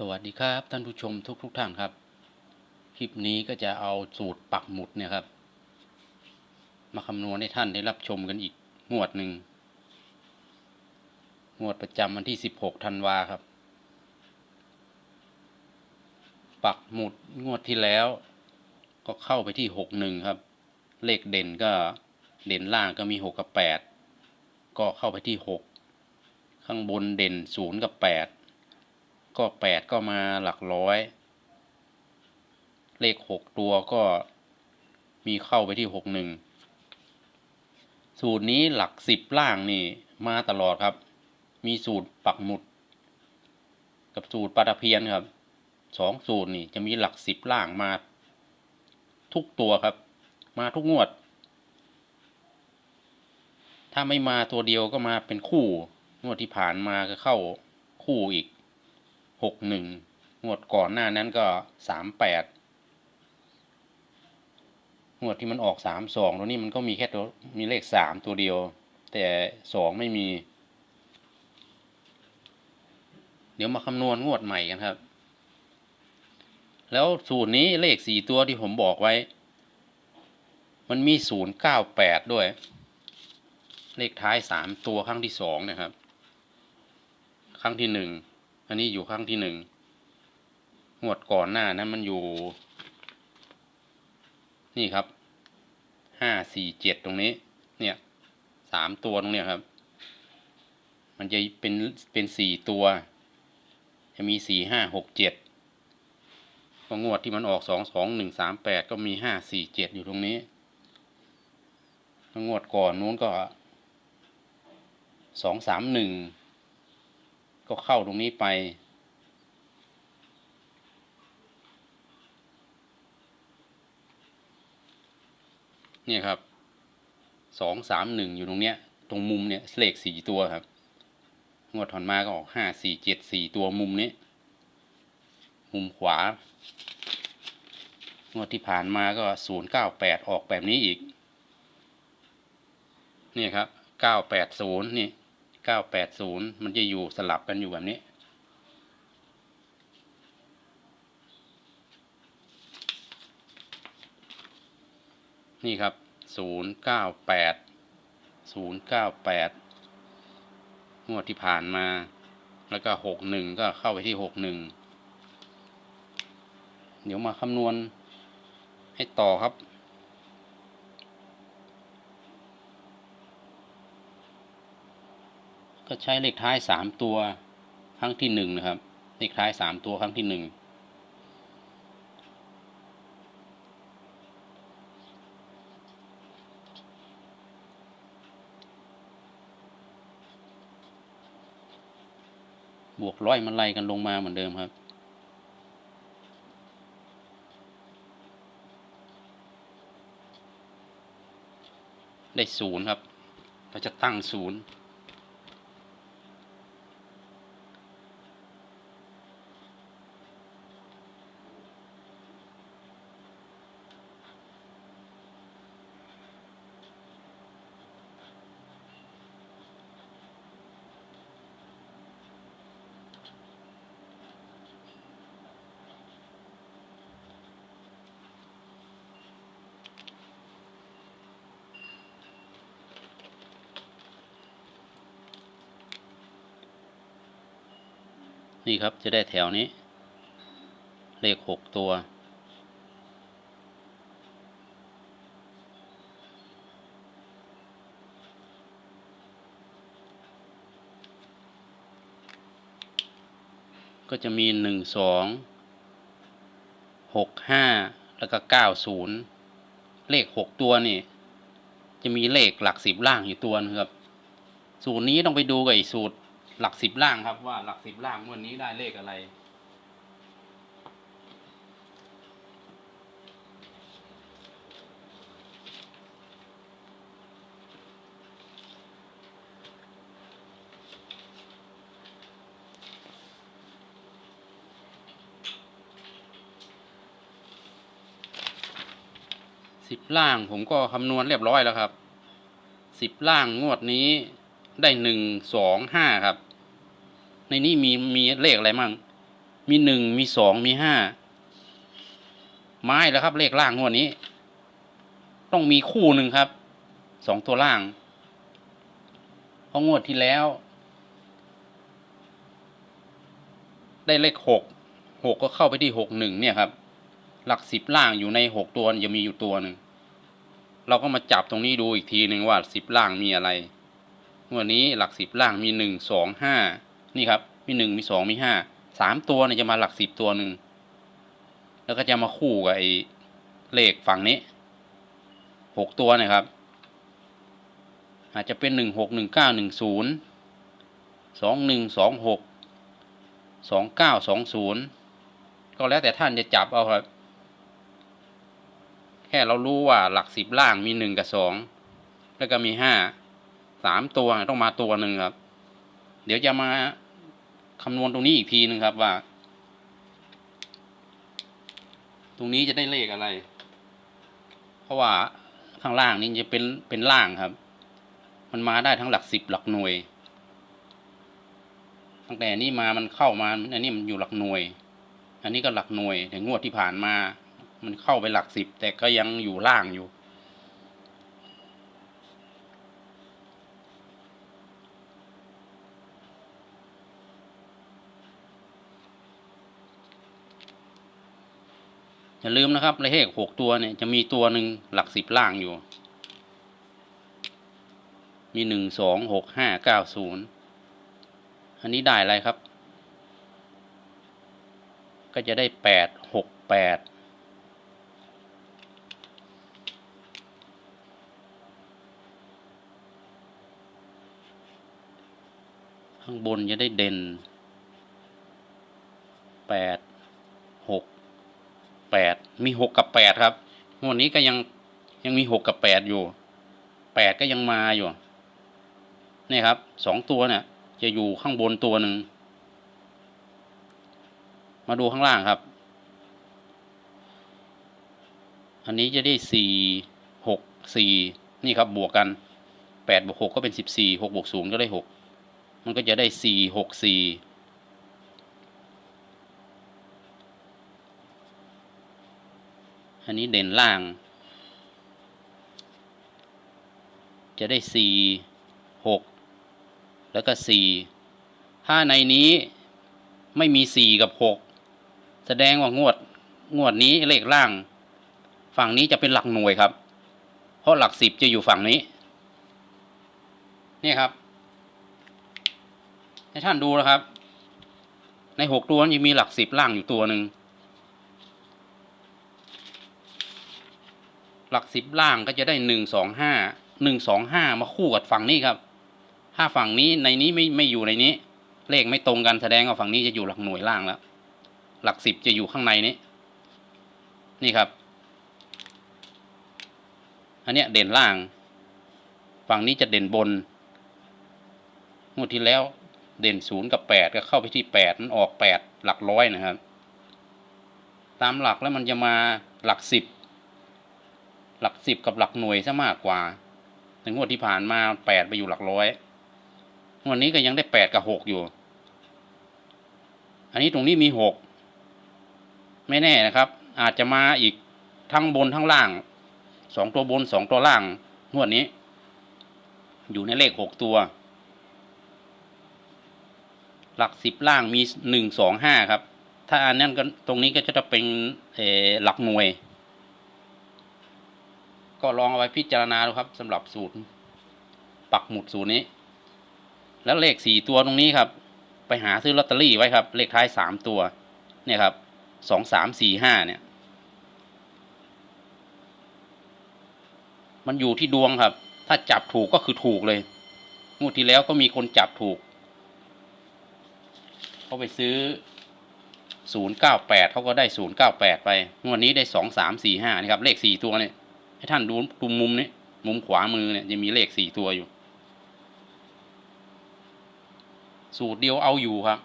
สวัสดีครับ ท่านผู้ชมทุกทุกๆท่านครับ คลิปนี้ก็จะเอาสูตรปักหมุดเนี่ยครับ มาคำนวณให้ท่านได้รับชมกันอีกงวดหนึ่งงวดประจำวันที่ 16ธันวาครับ ปักหมุดงวดที่แล้ว ก็เข้าไปที่ 61 ครับ เลขเด่นก็เด่นล่างก็มี 6 กับ 8 ก็เข้าไปที่ 6 ข้างบนเด่น 0 กับ 8 ก็8ก็มาหลักร้อย เลข6ตัวก็มีเข้าไปที่61สูตรนี้หลัก10ล่างนี่มาตลอดครับ มีสูตรปักหมุด กับสูตรปลาตะเพียนครับสองสูตรนี่จะมีหลักสิบล่างมา ทุกตัวครับ มาทุกงวด ถ้าไม่มาตัวเดียวก็มาเป็นคู่ งวดที่ผ่านมาก็เข้าคู่อีก หกหนึ่งงวดก่อนหน้านั้นก็สามแปดงวดที่มันออกสามสองตัวนี้มันก็มีแค่ตัวมีเลขสามตัวเดียว แต่สองไม่มี เดี๋ยวมาคำนวณงวดใหม่กันครับ แล้วสูตรนี้เลขสี่ตัวที่ผมบอกไว้ มันมีศูนย์เก้าแปดด้วย เลขท้ายสามตัวครั้งที่สองนะครับ ครั้งที่หนึ่ง อันนี้อยู่ครั้งที่หนึ่งงวดก่อนหน้านั้นมันอยู่ นี่ครับ ห้าสี่เจ็ดตรงนี้ เนี่ยสามตัวตรงเนี้ยครับ มันจะเป็นเป็นสี่ตัว จะมีสี่ห้าหกเจ็ดก็งวดที่มันออกสองสองหนึ่งสามแปดก็มีห้าสี่เจ็ดอยู่ตรงนี้งวดก่อนนู้นก็สองสามหนึ่ง ก็เข้าตรงนี้ไป เนี่ยครับสองสามหนึ่งอยู่ตรงเนี้ย ตรงมุมเนี่ยเลขสี่ตัวครับ งวดถอนมาก็ออกห้าสี่เจ็ดสี่ตัวมุมนี้ มุมขวา งวดที่ผ่านมาก็ศูนย์เก้าแปดออกแบบนี้อีก เนี่ยครับเก้าแปดศูนย์นี่ เก้าแปดศูนย์มันจะอยู่สลับกันอยู่แบบนี้ นี่ครับศูนย์เก้าแปดศูนย์เก้าแปดงวดที่ผ่านมา แล้วก็หกหนึ่งก็เข้าไปที่หกหนึ่งเดี๋ยวมาคำนวณให้ต่อครับ ก็ใช้เลขท้ายสามตัวครั้งที่หนึ่งนะครับ เลขท้ายสามตัวครั้งที่หนึ่งบวกร้อยมันไล่กันลงมาเหมือนเดิมครับ ได้ศูนย์ครับ เราจะตั้งศูนย์ นี่ครับจะได้แถวนี้ เลขหกตัว ก็จะมีหนึ่งสองหกห้าแล้วก็เก้าศูนย์เลขหกตัวนี่ จะมีเลขหลักสิบล่างอยู่ตัวนึงครับ สูตรนี้ต้องไปดูกับไอ้สูตร หลักสิบล่างครับว่าหลักสิบล่างงวันนี้ได้เลขอะไร สิบล่างผมก็คำนวณเรียบร้อยแล้วครับ สิบล่างงวดนี้ได้หนึ่งสองห้าครับ ในนี้มีมีเลขอะไรมั่ง มีหนึ่งมีสองมีห้าไม้แล้วครับ เลขล่างงวดนี้ ต้องมีคู่หนึ่งครับสองตัวล่างเพราะงวดที่แล้ว ได้เลขหกหกก็เข้าไปที่หกหนึ่งเนี่ยครับ หลักสิบล่างอยู่ในหกตัวจะมีอยู่ตัวหนึ่งเราก็มาจับตรงนี้ดูอีกทีหนึ่งว่าสิบล่างมีอะไรงวดนี้หลักสิบล่างมีหนึ่งสองห้า นี่ครับ มีหนึ่งมีสองมีห้าสามตัวเนี่ยจะมาหลักสิบตัวหนึ่ง แล้วก็จะมาคู่กับไอ้เลขฝั่งนี้หกตัวนะครับ อาจจะเป็นหนึ่งหกหนึ่งเก้าหนึ่งศูนย์สองหนึ่งสองหกสองเก้าสองศูนย์ก็แล้วแต่ท่านจะจับเอาครับ แค่เรารู้ว่าหลักสิบล่างมีหนึ่งกับสองแล้วก็มีห้าสามตัวต้องมาตัวหนึ่งครับ เดี๋ยวจะมา คำนวณตรงนี้อีกทีหนึ่งครับว่า ตรงนี้จะได้เลขอะไร เพราะว่าข้างล่างนี่จะเป็นเป็นล่างครับ มันมาได้ทั้งหลักสิบหลักหน่วย ตั้งแต่นี้มามันเข้ามาอันนี้มันอยู่หลักหน่วย อันนี้ก็หลักหน่วยแต่งวดที่ผ่านมา มันเข้าไปหลักสิบแต่ก็ยังอยู่ล่างอยู่ อย่าลืมนะครับเลขหกตัวเนี่ยจะมีตัวหนึ่งหลักสิบล่างอยู่ มีหนึ่งสองหกห้าเก้าศูนย์อันนี้ได้อะไรครับ ก็จะได้แปดหกแปดข้างบนจะได้เด่นแปดหก แปดมีหกกับแปดครับงวดนี้ก็ยังยังมีหกกับแปดอยู่แปดก็ยังมาอยู่นี่ครับสองตัวเนี่ย จะอยู่ข้างบนตัวหนึ่งมาดูข้างล่างครับ อันนี้จะได้สี่หกสี่นี่ครับบวกกันแปดบวกหกก็เป็นสิบสี่หกบวกศูนย์ก็ได้หกมันก็จะได้สี่หกสี่ อันนี้เด่นล่าง จะได้สี่หกแล้วก็สี่ถ้าในนี้ไม่มีสี่กับหกแสดงว่างวดงวดนี้เลขล่าง ฝั่งนี้จะเป็นหลักหน่วยครับ เพราะหลักสิบจะอยู่ฝั่งนี้ นี่ครับ ให้ท่านดูนะครับ ในหกตัวนี้มีหลักสิบล่างอยู่ตัวหนึ่ง หลักสิบล่างก็จะได้หนึ่งสองห้าหนึ่งสองห้ามาคู่กับฝั่งนี้ครับ ถ้าฝั่งนี้ในนี้ไม่ไม่อยู่ในนี้ เลขไม่ตรงกันแสดงว่าฝั่งนี้จะอยู่หลักหน่วยล่างแล้ว หลักสิบจะอยู่ข้างในนี้ นี่ครับ อันเนี้ยเด่นล่าง ฝั่งนี้จะเด่นบนงวดที่แล้วเด่นศูนย์กับแปดก็เข้าไปที่แปดมันออกแปดหลักร้อยนะครับ ตามหลักแล้วมันจะมาหลักสิบ หลักสิบกับหลักหน่วยซะมากกว่าแต่งวดที่ผ่านมาแปดไปอยู่หลักร้อยวดนี้ก็ยังได้แปดกับหกอยู่ อันนี้ตรงนี้มีหกไม่แน่นะครับ อาจจะมาอีกทั้งบนทั้งล่างสองตัวบนสองตัวล่างงวดนี้ อยู่ในเลขหกตัว หลักสิบล่างมีหนึ่งสองห้าครับ ถ้าอันนั้นก็ตรงนี้ก็จะเป็นเออหลักหน่วย ก็ลองเอาไว้พิจารณาดูครับสำหรับสูตร ปักหมุดสูตรนี้ แล้วเลขสี่ตัวตรงนี้ครับ ไปหาซื้อลอตเตอรี่ไว้ครับ เลขท้ายสามตัว เนี่ยครับสองสามสี่ห้าเนี่ย มันอยู่ที่ดวงครับ ถ้าจับถูกก็คือถูกเลยงวดที่แล้วก็มีคนจับถูกเขาไปซื้อศูนย์เก้าแปดเขาก็ได้ศูนย์เก้าแปดไป งวดนี้ได้สองสามสี่ห้านี่ครับ เลขสี่ตัวเนี่ย ให้ท่านดูดูมุมนี้ มุมขวามือเนี่ยจะมีเลขสี่ตัวอยู่ สูตรเดียวเอาอยู่ครับ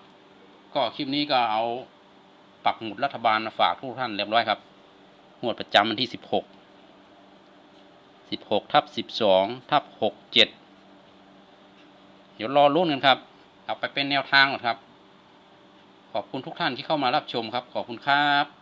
ก็คลิปนี้ก็เอาปักหมุดรัฐบาลมาฝากทุกท่านเรียบร้อยครับงวดประจำวันที่สิบหกสิบหกทับสิบสองทับหกเจ็ดเดี๋ยวรอรุ่นกันครับ เอาไปเป็นแนวทางก่อนครับ ขอบคุณทุกท่านที่เข้ามารับชมครับ ขอบคุณครับ